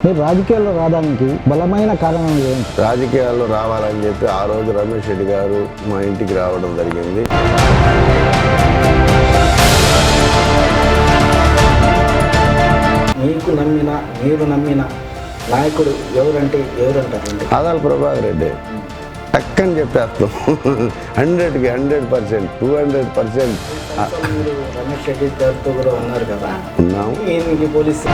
మీరు రాజకీయాల్లో రావడానికి బలమైన కారణం ఏంటి రాజకీయాల్లో రావాలని చెప్పి ఆ రోజు రమేష్ రెడ్డి గారు మా ఇంటికి రావడం జరిగింది. మీకు నమ్మిన మీరు నమ్మిన నాయకుడు ఎవరంటే ఎవరంటారండి? ఆదాల ప్రభాకర్ రెడ్డి. టక్కని చెప్పేస్తాం. హండ్రెడ్కి hundred percent two hundred percent. Ramesh Reddy గారితో కూడా ఉన్నారు కదా? ఉన్నాం. ఈయనకి పోలీస్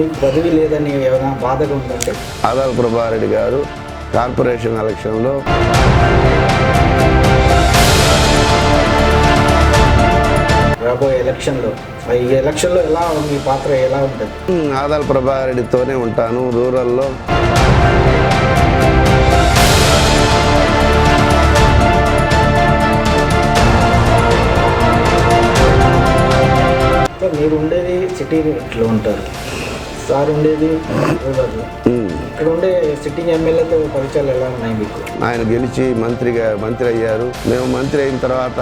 మీకు పదవి లేదని ఏమైనా బాధగా ఉందంటే? ఆదాల ప్రభాకర్ రెడ్డి గారు కార్పొరేషన్ ఎలక్షన్లో రాబోయే ఎలక్షన్లో. ఈ ఎలక్షన్లో ఎలా మీ పాత్ర ఎలా ఉంటుంది? "ఉమ్, ఆదాల ప్రభాకర్ రెడ్డితోనే ఉంటాను రూరల్లో. మీరు ఉండేది సిటీలో ఉంటారు. సార్ ఉండేది ఇక్కడ ఉండే సిట్టింగ్ ఎమ్మెల్యేతో పరిచయాలు ఎలా ఉన్నాయి మీకు? ఆయన గెలిచి మంత్రిగా మంత్రి అయ్యారు. మేము మంత్రి అయిన తర్వాత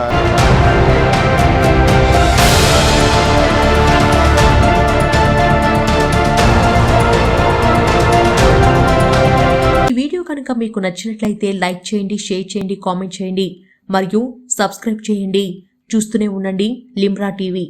ఈ వీడియో కనుక మీకు నచ్చినట్లయితే లైక్ చేయండి షేర్ చేయండి కామెంట్ చేయండి మరియు సబ్స్క్రైబ్ చేయండి. చూస్తూనే ఉండండి లిమ్రా టీవీ.